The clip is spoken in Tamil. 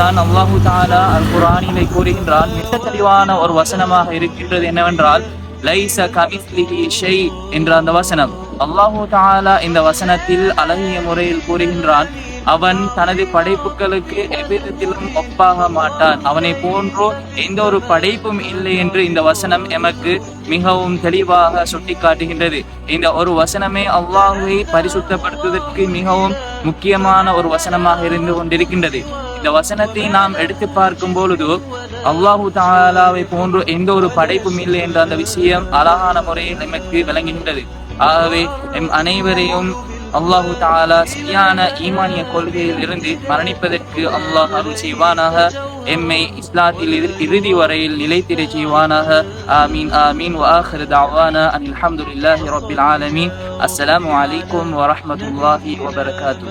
தான் அல்லாஹு தாலா அல் குரானிலே கூறுகின்றால் மிக தெளிவான ஒரு வசனமாக இருக்கின்றது என்னவென்றால் லைச கமிஸ்லிஹி ஷெய் என்ற அந்த வசனம். அல்லாஹு தாலா இந்த வசனத்தில் அழகிய முறையில் கூறுகின்றான் அவன் தனது படைப்புகளுக்கு எவ்விதத்திலும் ஒப்பாக மாட்டான். அவனை போன்றோ எந்த ஒரு படைப்பும் இல்லை என்று இந்த வசனம் எமக்கு மிகவும் தெளிவாக சுட்டிக்காட்டுகின்றது. இந்த ஒரு வசனமே அல்லாஹுவை பரிசுத்தப்படுத்துவதற்கு மிகவும் முக்கியமான ஒரு வசனமாக இருந்து கொண்டிருக்கின்றது. இந்த வசனத்தை நாம் எடுத்து பார்க்கும் பொழுது அல்லாஹு தாலாவை போன்று எந்த ஒரு படைப்பும் இல்லை என்ற அந்த விஷயம் அழகான முறையில் நமக்கு விளங்குகின்றது. ஆகவே எம் அனைவரையும் அல்லாஹு தாலா சரியான ஈமானிய கொள்கையில் இருந்து மரணிப்பதற்கு அல்லாஹ் அருள் செய்வானாக. எம்மை இஸ்லாத்தில் இறுதி வரையில் நிலைத்திட செய்வானாக. ஆமீன் ஆமீன். வாஹர் தாவானா அனில் அஹமதுல்லாஹி ரபில் ஆலமீன். அஸ்ஸலாமு அலைக்கும் வரஹமத்துல்லாஹி வபரகாத்து